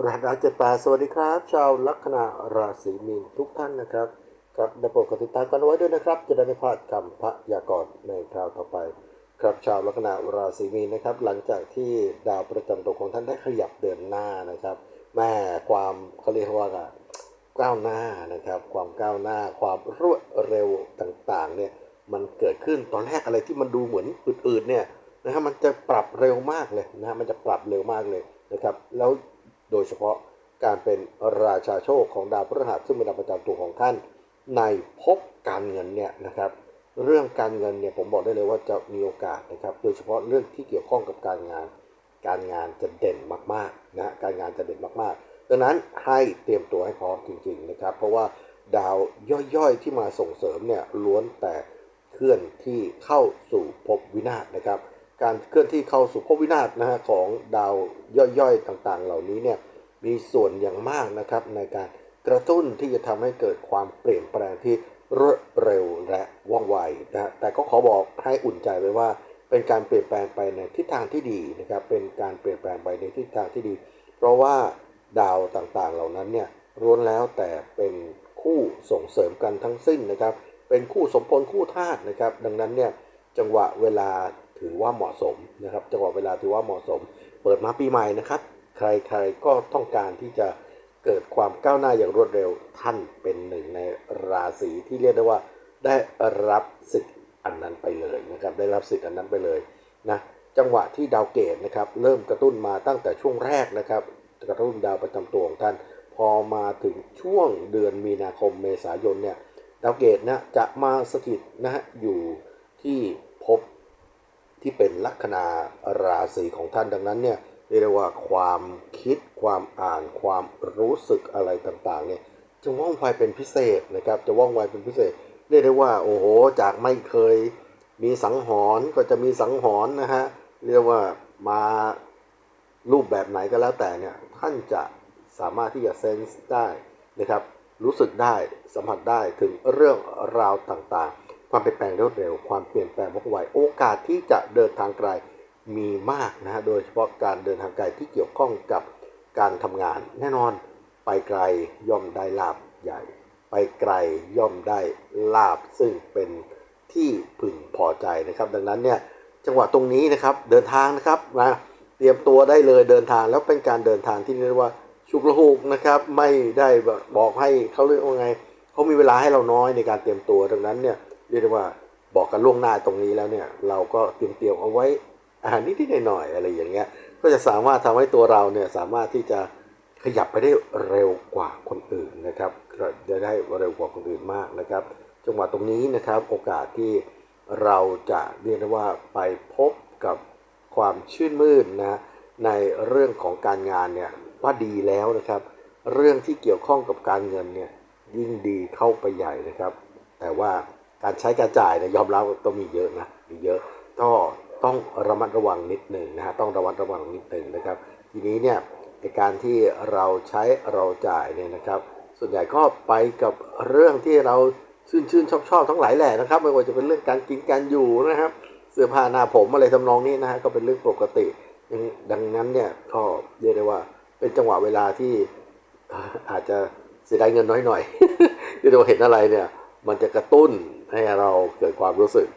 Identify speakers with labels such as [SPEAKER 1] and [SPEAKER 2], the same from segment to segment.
[SPEAKER 1] รหัสดาวเจ็ดแปดสวัสดีครับ ชาวลัคนาราศีมีนทุกท่านนะครับครับได้โปรดกดติดตามกันไว้ด้วยนะครับ จะได้ไม่พลาดคำพยากรณ์ในคราวต่อไป ครับชาวลัคนาราศีมีนนะครับ หลังจากที่ดาวประจำตัวของท่านได้ขยับเดินหน้านะครับแม่ความเขาเรียกว่าก้าวหน้านะครับ ความก้าวหน้าความรวดเร็วต่างๆเนี่ยมันเกิดขึ้นตอนแรกอะไรที่มันดูเหมือนอืดๆเนี่ยนะฮะมันจะปรับเร็วมากเลยนะฮะมันจะปรับเร็วมากเลยนะครับ แล้ว โดยเฉพาะการเป็นราชาโชคของดาวพฤหัสซึ่งเป็นดาวประจำตัวของท่าน ในภพการเงินเนี่ยนะครับ เรื่องการเงินเนี่ยผมบอกได้เลยว่าจะมีโอกาสนะครับ โดยเฉพาะเรื่องที่เกี่ยวข้องกับการงาน การงานจะเด่นมากๆนะการงานจะเด่นมากๆดังนั้นให้เตรียมตัวให้พร้อมจริงๆนะครับ เพราะว่าดาวย่อยๆที่มาส่งเสริมเนี่ยล้วนแต่เคลื่อนที่เข้าสู่ภพวินาศนะครับ การเคลื่อนที่เข้าสู่ภพวินาศนะฮะของดาวย่อยๆต่างๆ เหล่านี้เนี่ยมีส่วนอย่างมากนะครับในการกระตุ้นที่จะทำให้เกิดความเปลี่ยนแปลงที่รวดเร็วและว่องไวนะฮะแต่ก็ขอบอกให้อุ่นใจไว้ว่า เป็นการเปลี่ยนแปลงไปในทิศทางที่ดีนะครับเป็นการเปลี่ยนแปลงไปในทิศทางที่ดี เพราะว่าดาวต่างๆเหล่านั้นเนี่ยล้วนแล้วแต่เป็นคู่ส่งเสริมกันทั้งสิ้นนะครับ เป็นคู่สมพลคู่ธาตุนะครับ ดังนั้นเนี่ยจังหวะเวลา ถือว่าเหมาะสมนะครับจังหวะเวลาถือว่าเหมาะสม เปิดมาปีใหม่นะครับ ใครๆก็ต้องการที่จะเกิดความก้าวหน้าอย่างรวดเร็วท่านเป็นหนึ่งในราศีที่เรียกได้ว่าได้รับสิทธิ์อันนั้นไปเลยนะครับได้รับสิทธิ์อันนั้นไปเลยนะจังหวะที่ดาวเกตนะครับเริ่มกระตุ้นมาตั้งแต่ช่วงแรกนะครับกระตุ้นดาวประจำตัวของท่าน พอมาถึงช่วงเดือนมีนาคมเมษายนเนี่ยดาวเกตนะจะมาสถิตนะฮะอยู่ที่ ที่เป็นลัคนาราศีของท่านดังนั้นเนี่ยเรียกว่าความคิดความอ่านความรู้สึกอะไรต่างๆเนี่ยจะว่องไวเป็นพิเศษนะครับจะว่องไวเป็นพิเศษ เรียกได้ว่าโอ้โหจากไม่เคยมีสังหรณ์ก็จะมีสังหรณ์นะฮะเรียกว่ามารูปแบบไหนก็แล้วแต่เนี่ยท่านจะสามารถที่จะเซนส์ได้นะครับรู้สึกได้สัมผัสได้ถึงเรื่องราวต่างๆ ความเปลี่ยนแปลงรวดเร็ว ความเปลี่ยนแปลงว่องไวโอกาสที่จะเดินทางไกลมีมากนะฮะโดยเฉพาะการเดินทางไกลที่เกี่ยวข้องกับการทำงาน แน่นอนไปไกลย่อมได้ลาบใหญ่ ไปไกลย่อมได้ลาบซึ่งเป็นที่พึงพอใจนะครับ ดังนั้นเนี่ยจังหวะตรงนี้นะครับเดินทางนะครับนะเตรียมตัวได้เลยเดินทางแล้วเป็นการเดินทางที่เรียกว่าฉุกละหุกนะครับ ไม่ได้บอกให้เขาเรียกว่าไงเขามีเวลาให้เราน้อยในการเตรียมตัวดังนั้นเนี่ย เรียกได้ว่าบอกกันล่วงหน้าตรงนี้แล้วเนี่ย เราก็เตรียมเตรียมเอาไว้อาหารนิดๆหน่อยๆอะไรอย่างเงี้ย ก็จะสามารถทำให้ตัวเราเนี่ยสามารถที่จะขยับไปได้เร็วกว่าคนอื่นนะครับจะได้เร็วกว่าคนอื่นมากนะครับ จังหวะตรงนี้นะครับโอกาสที่เราจะเรียกได้ว่าไปพบกับความชื่นมื่นนะในเรื่องของการงานเนี่ยว่าดีแล้วนะครับ เรื่องที่เกี่ยวข้องกับการเงินเนี่ยยิ่งดีเข้าไปใหญ่นะครับ แต่ว่า การใช้การจ่ายเนี่ยยอมรับต้องมีเยอะนะมีเยอะก็ต้องระมัดระวังนิดหนึ่งนะฮะต้องระมัดระวังนิดหนึ่งนะครับ ทีนี้เนี่ยในการที่เราใช้เราจ่ายเนี่ยนะครับ ส่วนใหญ่ก็ไปกับเรื่องที่เราชื่นชื่นชอบชอบทั้งหลายแหละนะครับ ไม่ว่าจะเป็นเรื่องการกินการอยู่นะครับ เสื้อผ้าหน้าผมอะไรทำนองนี้นะฮะก็เป็นเรื่องปกติดังนั้นเนี่ยก็เรียกได้ว่าเป็นจังหวะเวลาที่อาจจะเสียดายเงินน้อยหน่อยที่เราเห็นอะไรเนี่ย มันจะกระตุ้น ให้เราเกิดความรู้สึก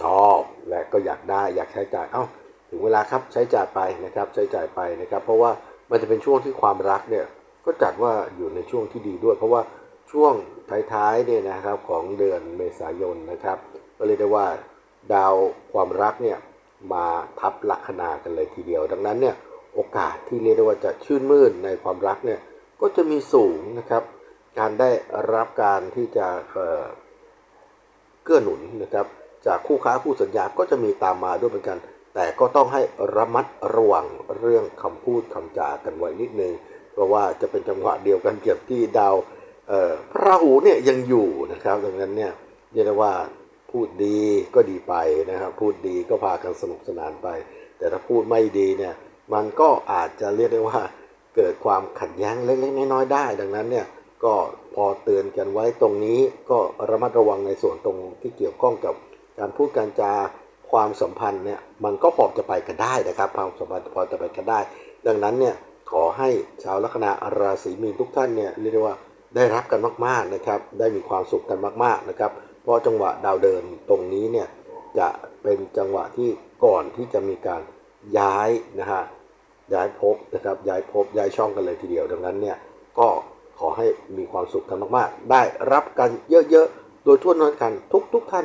[SPEAKER 1] ชอบและก็อยากได้อยากใช้จ่ายเอ้าถึงเวลาครับใช้จ่ายไปนะครับใช้จ่ายไปนะครับ เพราะว่ามันจะเป็นช่วงที่ความรักเนี่ยก็จัดว่าอยู่ในช่วงที่ดีด้วย เพราะว่าช่วงท้ายๆเนี่ยนะครับของเดือนเมษายนนะครับ ก็เรียกได้ว่าดาวความรักเนี่ยมาทับลัคนากันเลยทีเดียว ดังนั้นเนี่ยโอกาสที่เรียกได้ว่าจะชื่นมื่นในความรักเนี่ยก็จะมีสูงนะครับ การได้รับการที่จะ เกื้อหนุนนะครับจากคู่ค้าคู่สัญญาก็จะมีตามมาด้วยเหมือนกัน แต่ก็ต้องให้ระมัดระวังเรื่องคำพูดคำจากันไว้นิดนึง เพราะว่าจะเป็นจังหวะเดียวกันเกี่ยวที่ดาวพระราหูเนี่ยยังอยู่นะครับดังนั้นเนี่ยเรียกได้ว่าพูดดีก็ดีไปนะครับพูดดีก็พากันสนุกสนานไป แต่ถ้าพูดไม่ดีเนี่ยมันก็อาจจะเรียกได้ว่าเกิดความขัดแย้งเล็กๆน้อยๆได้ ดังนั้นเนี่ย ก็พอเตือนกันไว้ตรงนี้ก็ระมัดระวังในส่วนตรงที่เกี่ยวข้องกับการพูดการจาความสัมพันธ์เนี่ยมันก็พอจะไปกันได้นะครับ ความสัมพันธ์พอจะไปกันได้ ดังนั้นเนี่ยขอให้ชาวลัคนาราศีมีนทุกท่านเนี่ยเรียกได้ว่าได้รับกันมากๆนะครับ ได้มีความสุขกันมากๆนะครับ เพราะจังหวะดาวเดินตรงนี้เนี่ยจะเป็นจังหวะที่ก่อนที่จะมีการย้ายนะฮะย้ายภพนะครับย้ายภพย้ายช่องกันเลยทีเดียว ดังนั้นเนี่ยก็ ขอให้มีความสุขกันมากๆ ได้รับกันเยอะๆ โดยทั่วน้ากันทุกๆท่าน